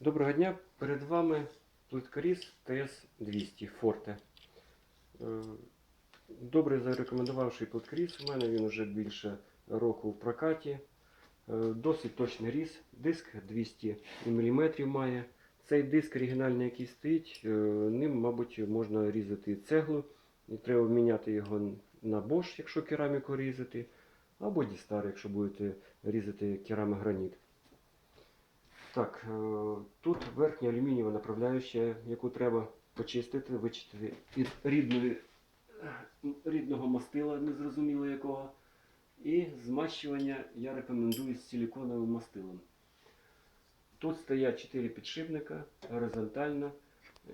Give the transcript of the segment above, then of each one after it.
Доброго дня! Перед вами плиткаріз ТС-200 Forte. Е, Добре зарекомендувавший плиткаріз. У мене він вже більше року в прокаті. Е, Досить точний різ. Диск 200 мм має. Цей диск оригінальний, який стоїть, е, ним, мабуть, можна різати цеглу. І треба міняти його на Bosch, якщо кераміку різати, або Дістар, якщо будете різати керамограніт. Так, е, тут верхня алюмінієва направляюча, яку треба почистити, вичистити від рідної, рідного мастила, незрозуміло якого. І змащування я рекомендую з силіконовим мастилом. Тут стоять 4 підшипника горизонтально,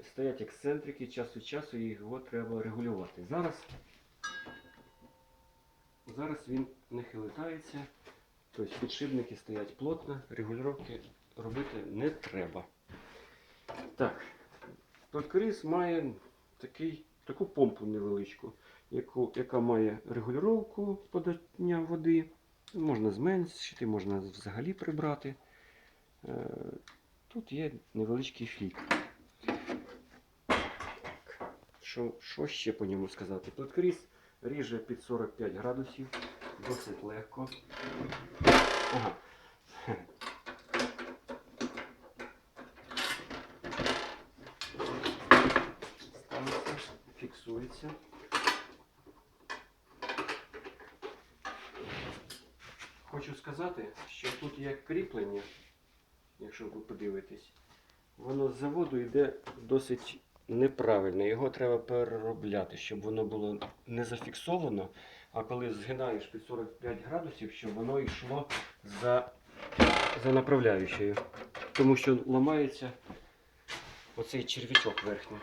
стоять ексцентрики, час від часу його треба регулювати. Зараз, зараз він не хилитається, тобто підшипники стоять плотно, регулювання робити не треба. Так, плиткаріз має такий, таку помпу невеличку, яку, яка має регулювання подання води. Можна зменшити, можна взагалі прибрати. Е, Тут є невеличкий. Так, Що, що ще по ньому сказати? Плиткаріз ріже під 45 градусів, досить легко. Ага. Фіксується. Хочу сказати, що тут є кріплення, якщо ви подивитесь, воно з заводу йде досить неправильно. Його треба переробляти, щоб воно було не зафіксовано, а коли згинаєш під 45 градусів, щоб воно йшло за, за направляючою. Тому що ламається оцей черв'ячок верхній.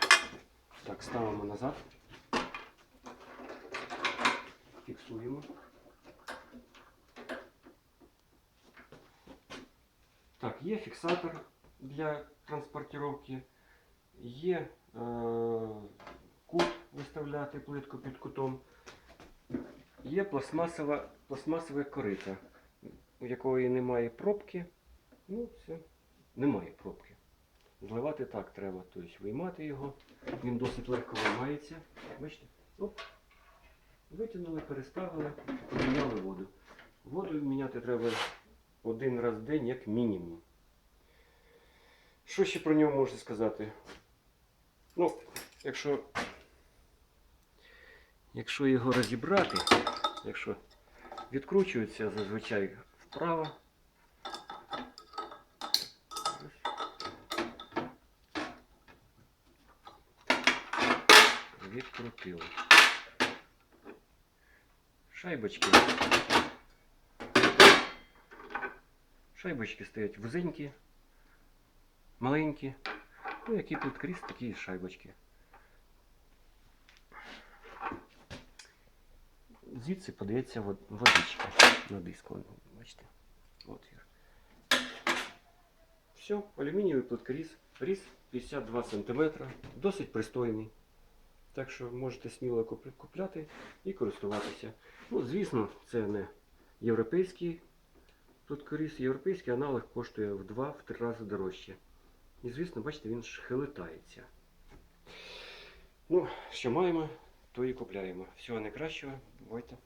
Так, ставимо назад. Фіксуємо. Так, є фіксатор для транспортировки, є е, кут виставляти плитку під кутом, є пластмасова, пластмасове корито, у якої немає пробки. Ну, все, немає пробки. Зливати так треба, тобто виймати його. Він досить легко виймається. Бачите? Оп. Витягнули, переставили, поміняли воду. Воду міняти треба один раз в день, як мінімум. Що ще про нього можна сказати? Ну, якщо, якщо його розібрати, якщо відкручується зазвичай вправо. Відкрутили. Шайбочки. Шайбочки стоять вузенькі, маленькі. Ну, які тут кріс, такі шайбочки. Звідси подається водичка на диск. Вон, Бачите? Отвір. Все, алюмінієвий плиткоріз. Різ 52 см. Досить пристойний. Так що можете сміло купляти і користуватися. Ну, звісно, це не європейський плиткоріз. Європейський аналог коштує в 2-3 рази дорожче. І звісно, бачите, він ж хилитається. Ну, що маємо, то і купляємо. Всього найкращого. Бувайте.